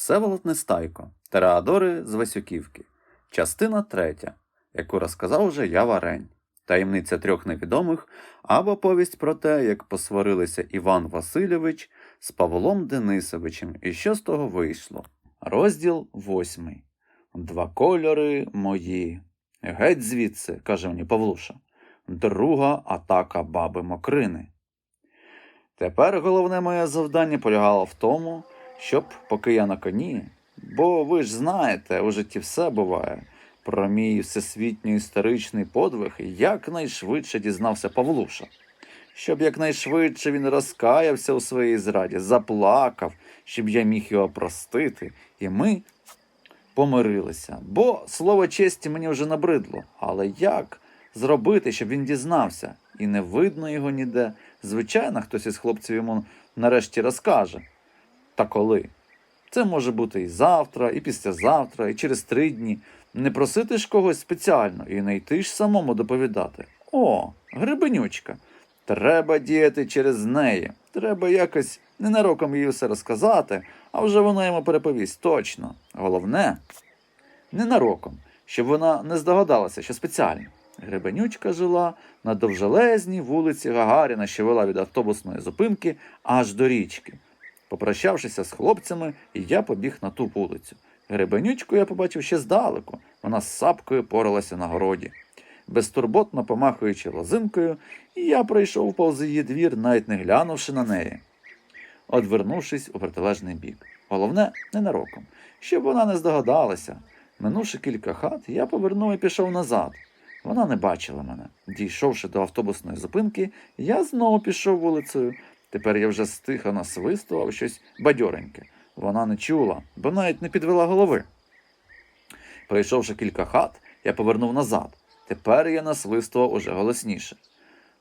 Всеволод Нестайко, Тереадори з Васюківки, частина третя, яку розказав вже я Варень, таємниця трьох невідомих або повість про те, як посварилися Іван Васильович з Павлом Денисовичем, і що з того вийшло. Розділ восьмий. Два кольори мої. Геть звідси, каже мені Павлуша. Друга атака баби Мокрини. Тепер головне моє завдання полягало в тому, щоб, поки я на коні, бо ви ж знаєте, у житті все буває, про мій всесвітній історичний подвиг якнайшвидше дізнався Павлуша. Щоб якнайшвидше він розкаявся у своїй зраді, заплакав, щоб я міг його простити, і ми помирилися. Бо слово честі мені вже набридло. Але як зробити, щоб він дізнався? І не видно його ніде. Звичайно, хтось із хлопців йому нарешті розкаже. Та коли? Це може бути і завтра, і післязавтра, і через три дні. Не просити ж когось спеціально і не йти ж самому доповідати. О, грибенючка. Треба діяти через неї. Треба якось ненароком їй все розказати, а вже вона йому переповість точно. Головне, ненароком, щоб вона не здогадалася, що спеціально. Гребенючка жила на довжелезній вулиці Гагаріна, що вела від автобусної зупинки аж до річки. Попрощавшися з хлопцями, я побіг на ту вулицю. Гребенючку я побачив ще здалеку. Вона з сапкою поралася на городі. Безтурботно помахуючи лозинкою, я пройшов повз її двір, навіть не глянувши на неї, одвернувшись у протилежний бік. Головне, ненароком, щоб вона не здогадалася. Минувши кілька хат, я повернув і пішов назад. Вона не бачила мене. Дійшовши до автобусної зупинки, я знову пішов вулицею. Тепер я вже стиха насвистував щось бадьореньке. Вона не чула, бо навіть не підвела голови. Пройшовши кілька хат, я повернув назад. Тепер я насвистував уже голосніше.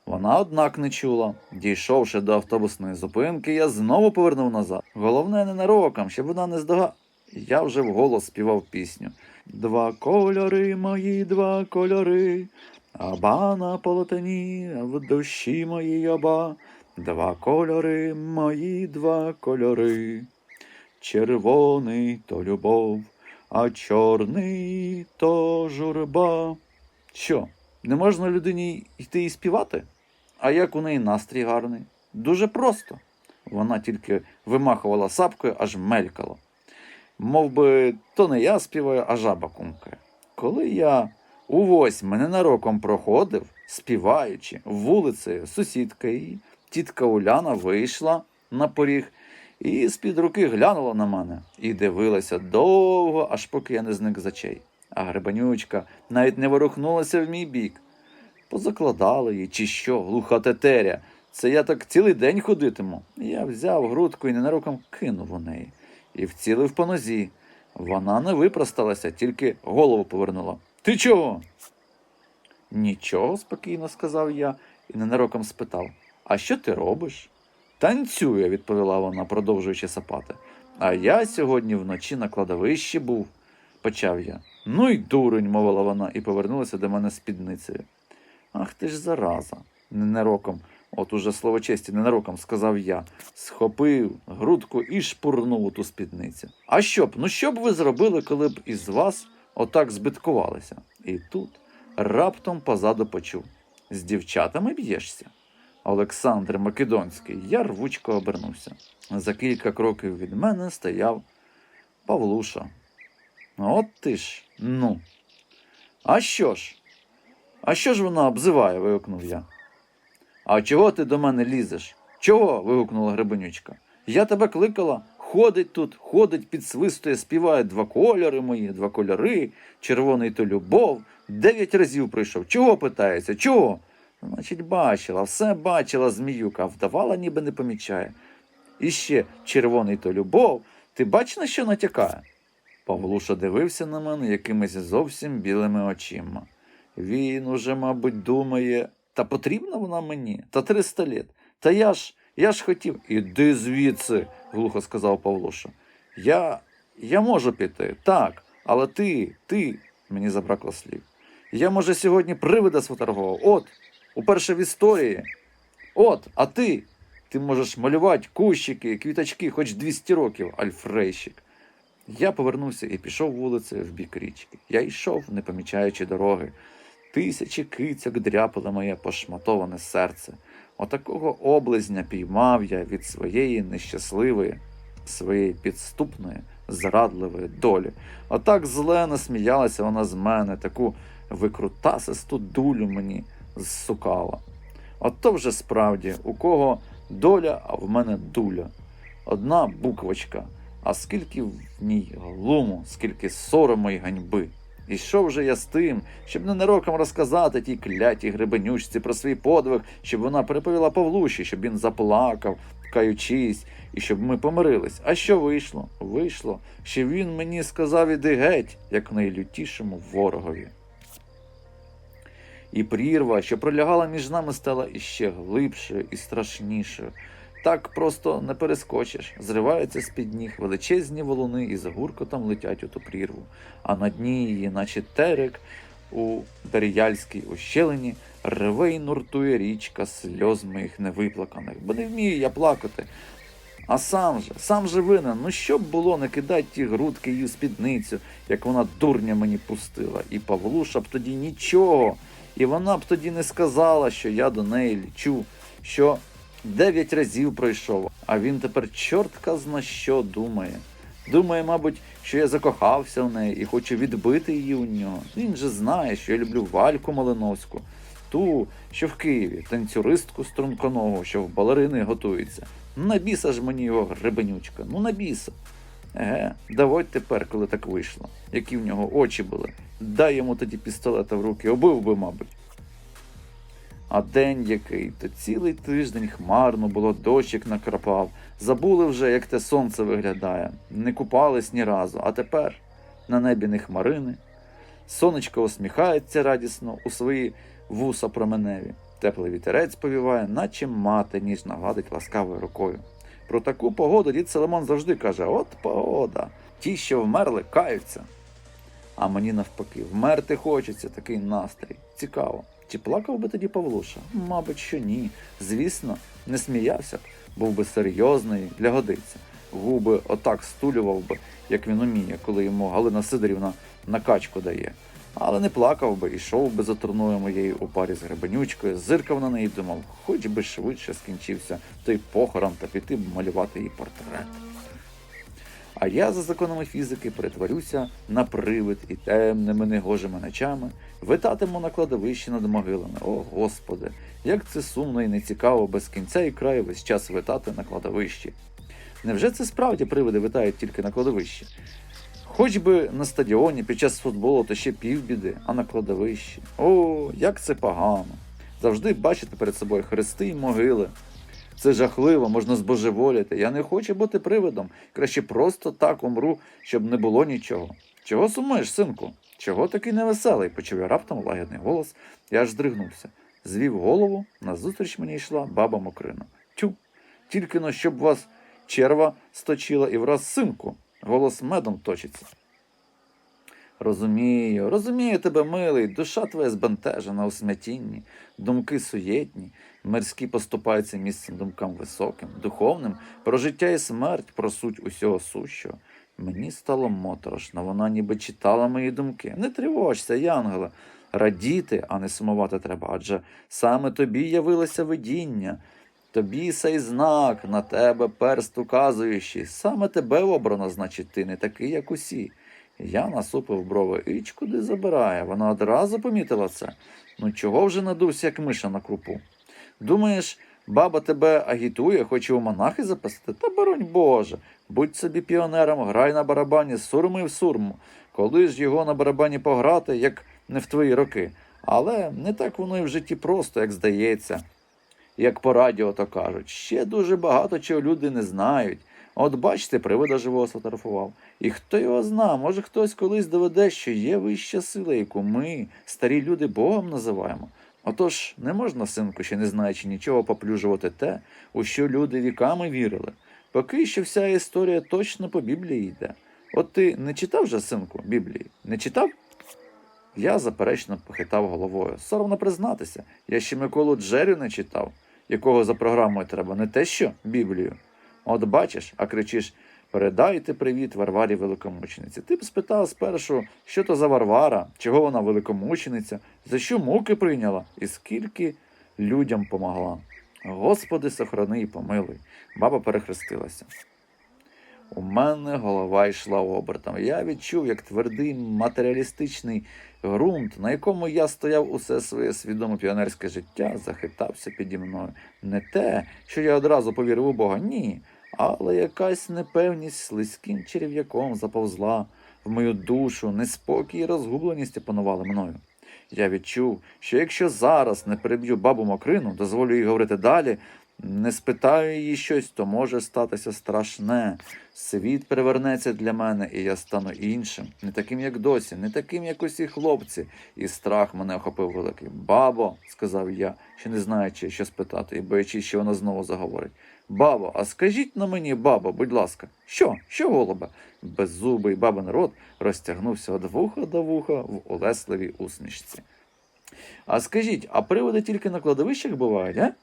Вона, однак, не чула. Дійшовши до автобусної зупинки, я знову повернув назад. Головне, ненароком, щоб вона не здога. Я вже вголос співав пісню. Два кольори мої, два кольори, аба на полотені, в душі моїй оба. Два кольори мої, два кольори. Червоний то любов, а чорний то журба. Що, не можна людині йти і співати? А як у неї настрій гарний? Дуже просто. Вона тільки вимахувала сапкою, аж мелькало. Мов би, то не я співаю, а жаба кумкає. Коли я у восьме ненароком проходив, співаючи, вулицею, сусідка її, тітка Уляна вийшла на поріг і з-під руки глянула на мене і дивилася довго, аж поки я не зник з очей. А гребанючка навіть не ворухнулася в мій бік. Позакладали її, чи що, глуха тетеря. Це я так цілий день ходитиму. Я взяв грудку і ненароком кинув у неї. І вцілив по нозі. Вона не випросталася, тільки голову повернула. Ти чого? Нічого, спокійно сказав я і ненароком спитав. А що ти робиш? Танцює, відповіла вона, продовжуючи сапати. А я сьогодні вночі на кладовищі був, почав я. Ну й дурень, мовила вона, і повернулася до мене спідницею. Ах ти ж зараза, ненароком, от уже слово честі, ненароком, сказав я, схопив грудку і шпурнув у ту спідницю. А що б, ну що б ви зробили, коли б із вас отак збиткувалися? І тут раптом позаду почув. З дівчатами б'єшся. Олександр Македонський, я рвучко обернувся. За кілька кроків від мене стояв Павлуша. От ти ж, ну. А що ж? А що ж вона обзиває? вигукнув я. А чого ти до мене лізеш? Чого? вигукнула Гребенючка. Я тебе кликала, ходить тут, ходить, підсвистує, співає два кольори мої, два кольори, червоний то любов. Дев'ять разів прийшов. Чого питається? Чого? Значить, бачила, все бачила зміюка, вдавала, ніби не помічає. І ще червоний то любов. Ти бач, на що натякає? Павлуша дивився на мене якимись зовсім білими очима. Він уже, мабуть, думає, та потрібна вона мені? Та триста літ. Та я ж, я ж хотів. Іди звідси, глухо сказав Павлуша. Я, я можу піти, так, але ти, ти, мені забракло слів. Я, може, сьогодні привида сфотографував. От, уперше в історії. От, а ти? Ти можеш малювати кущики, квіточки, хоч 200 років, альфрейщик. Я повернувся і пішов вулицею в бік річки. Я йшов, не помічаючи дороги. Тисячі кицьок дряпали моє пошматоване серце. Отакого облизня піймав я від своєї нещасливої, своєї підступної, зрадливої долі. Отак зле насміялася вона з мене, таку викрутасисту дулю мені зсукала. Ото вже справді, у кого доля, а в мене дуля. Одна буквочка, а скільки в ній глуму, скільки сорому й ганьби. І що вже я з тим, щоб ненароком розказати тій клятій гребенючці про свій подвиг, щоб вона переповіла Павлуші, щоб він заплакав, каючись, і щоб ми помирились. А що вийшло? Вийшло, що він мені сказав іди геть, як найлютішому ворогові. І прірва, що пролягала між нами, стала іще глибшою і страшнішою. Так просто не перескочиш. Зриваються з-під ніг величезні валуни і за гуркотом летять у ту прірву, а на дні її, наче терек у Дар'яльській ущелині, реве й нуртує річка сльоз моїх невиплаканих, бо не вмію я плакати. А сам же, сам же винен, ну що б було не кидати ті грудки її спідницю, як вона дурня мені пустила, і Павлуша б тоді нічого, і вона б тоді не сказала, що я до неї лічу, що дев'ять разів пройшов, а він тепер чортка зна що думає. Думає, мабуть, що я закохався в неї і хочу відбити її у нього. Він же знає, що я люблю Вальку Малиновську, ту, що в Києві, танцюристку струнконогу, що в балерини готується. На біса ж мені його гребенючка, ну на біса. Еге, давай тепер, коли так вийшло, які в нього очі були. Дай йому тоді пістолета в руки, обив би, мабуть. А день який, то цілий тиждень хмарно було, дощик накрапав. Забули вже, як те сонце виглядає. Не купались ні разу, а тепер на небі не хмарини. Сонечко усміхається радісно у свої вуса променеві. Теплий вітерець повіває, наче мати ніжно гладить ласкавою рукою. Про таку погоду дід Соломон завжди каже: От погода. Ті, що вмерли, каються. А мені навпаки, вмерти хочеться такий настрій. Цікаво. Чи плакав би тоді Павлуша? Мабуть, що ні. Звісно, не сміявся б, був би серйозний для годиця. Губи отак стулював би, як він уміє, коли йому Галина Сидорівна накачку дає. Але не плакав би, ішов би за турною моєю у парі з гребенючкою, зиркав на неї думав, хоч би швидше скінчився той похорон та піти б малювати її портрет. А я за законами фізики перетворюся на привид і темними негожими ночами витатиму на кладовищі над могилами. О, Господи, як це сумно і нецікаво без кінця і краю весь час витати на кладовищі. Невже це справді привиди витають тільки на кладовищі? Хоч би на стадіоні під час футболу то ще півбіди, а на кладовищі. О, як це погано. Завжди бачити перед собою хрести і могили. Це жахливо, можна збожеволіти. Я не хочу бути привидом. Краще просто так умру, щоб не було нічого. Чого сумуєш, синку? Чого такий невеселий? почув я раптом лагідний голос, я аж здригнувся. Звів голову, назустріч мені йшла баба Мокрина. Тю, тільки но щоб вас черва сточила і враз синку. Голос медом точиться. Розумію, розумію тебе, милий, душа твоя збентежена у смятінні, думки суєтні, мирські поступаються місцем думкам високим, духовним, про життя і смерть, про суть усього сущого. Мені стало моторошно, вона ніби читала мої думки. Не тривожся, Янгеле, радіти, а не сумувати треба, адже саме тобі явилося видіння. Тобі сей знак на тебе перст указуючий, саме тебе обрано, значить, ти не такий, як усі. Я насупив брови іч куди забирає. Вона одразу помітила це. Ну чого вже надувся, як миша на крупу? Думаєш, баба тебе агітує, хоче у монахи запасти? Та боронь Боже, будь собі піонером, грай на барабані, сурми в сурму. Коли ж його на барабані пограти, як не в твої роки. Але не так воно і в житті просто, як здається. Як по радіо то кажуть, ще дуже багато чого люди не знають. От бачите, привида живого сфотографував. І хто його зна, може хтось колись доведе, що є вища сила, яку ми, старі люди, Богом називаємо. Отож, не можна, синку, ще не знаючи нічого, поплюжувати те, у що люди віками вірили. Поки що вся історія точно по Біблії йде. От ти не читав же, синку, Біблії? Не читав? Я заперечно похитав головою. Соромно признатися, я ще Миколу Джерю не читав, якого за програмою треба, не те що Біблію. От бачиш, а кричиш Передайте привіт Варварі Великомучениці. Ти б спитав спершу, що то за Варвара, чого вона великомучениця, за що муки прийняла і скільки людям помогла. Господи, сохрани і помилуй. Баба перехрестилася. У мене голова йшла обертом. Я відчув, як твердий матеріалістичний ґрунт, на якому я стояв усе своє свідоме піонерське життя, захитався піді мною. Не те, що я одразу повірив у Бога, ні, але якась непевність слизьким черв'яком заповзла в мою душу, неспокій і розгубленість опанували мною. Я відчув, що якщо зараз не переб'ю бабу Мокрину, дозволю їй говорити далі, не спитаю її щось, то може статися страшне. Світ перевернеться для мене, і я стану іншим, не таким, як досі, не таким, як усі хлопці. І страх мене охопив великий. Бабо, сказав я, ще не знаючи, що спитати, і боячись, що вона знову заговорить. Бабо, а скажіть на мені, бабо, будь ласка, що? Що, голубе? Беззубий бабин рот розтягнувся від вуха до вуха в улесливій усмішці. А скажіть, а приводи тільки на кладовищах бувають, а?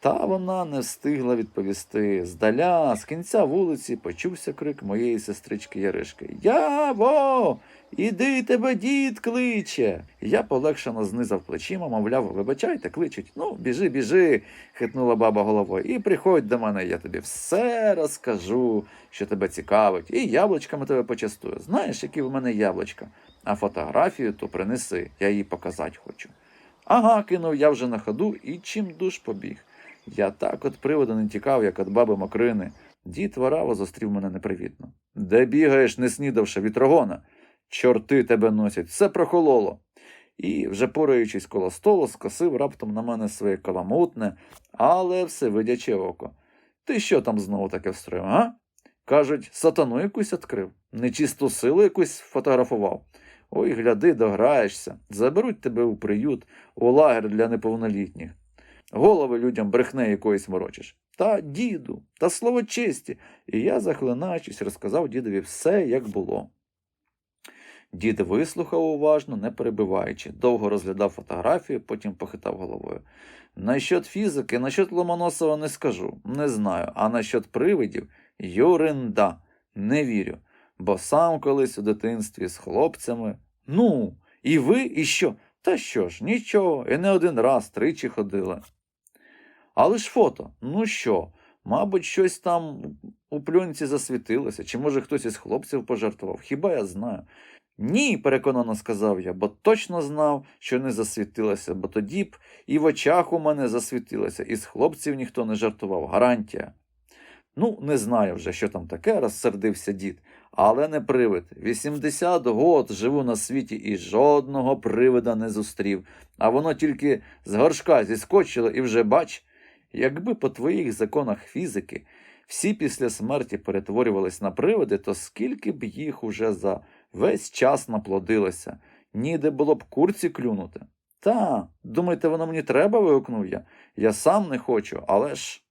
Та вона не встигла відповісти. Здаля, з кінця вулиці, почувся крик моєї сестрички Яришки. Яво! Іди тебе дід кличе. Я полегшено знизав плечима, мовляв, вибачайте, кличуть. Ну, біжи, біжи, хитнула баба головою. І приходь до мене, я тобі все розкажу, що тебе цікавить, і яблучками тебе почастую. Знаєш, які в мене яблучка? А фотографію то принеси, я її показати хочу. Ага, кинув я вже на ходу і чим душ побіг. Я так от приводу не тікав, як від баби Мокрини. Дід Вараво зустрів мене непривітно. Де бігаєш, не снідавши вітрогона? Чорти тебе носять, все прохололо. І, вже пораючись коло столу, скосив раптом на мене своє каламутне, але всевидяче око. Ти що там знову таке встроїв, а? Кажуть, сатану якусь відкрив, нечисту силу якусь фотографував. Ой, гляди, дограєшся, заберуть тебе у приют, у лагер для неповнолітніх. Голови людям брехне якоїсь морочиш. Та діду, та слово честі. І я, захлинаючись, розказав дідові все, як було. Дід вислухав уважно, не перебиваючи, довго розглядав фотографію, потім похитав головою. Насчет фізики, насчет Ломоносова не скажу, не знаю, а насчет привидів юринда, не вірю. Бо сам колись у дитинстві з хлопцями. Ну, і ви, і що? Та що ж, нічого, і не один раз тричі ходила. Але ж фото, ну що, мабуть, щось там у пльонці засвітилося, чи може хтось із хлопців пожартував, хіба я знаю. Ні, переконано сказав я, бо точно знав, що не засвітилося, бо тоді б і в очах у мене засвітилося, і з хлопців ніхто не жартував, гарантія. Ну, не знаю вже, що там таке, розсердився дід, але не привид. 80 год живу на світі і жодного привида не зустрів, а воно тільки з горшка зіскочило і вже бач, якби по твоїх законах фізики всі після смерті перетворювались на привиди, то скільки б їх уже за весь час наплодилося, ніде було б курці клюнути. Та, думаєте, воно мені треба? вигукнув я. Я сам не хочу, але ж.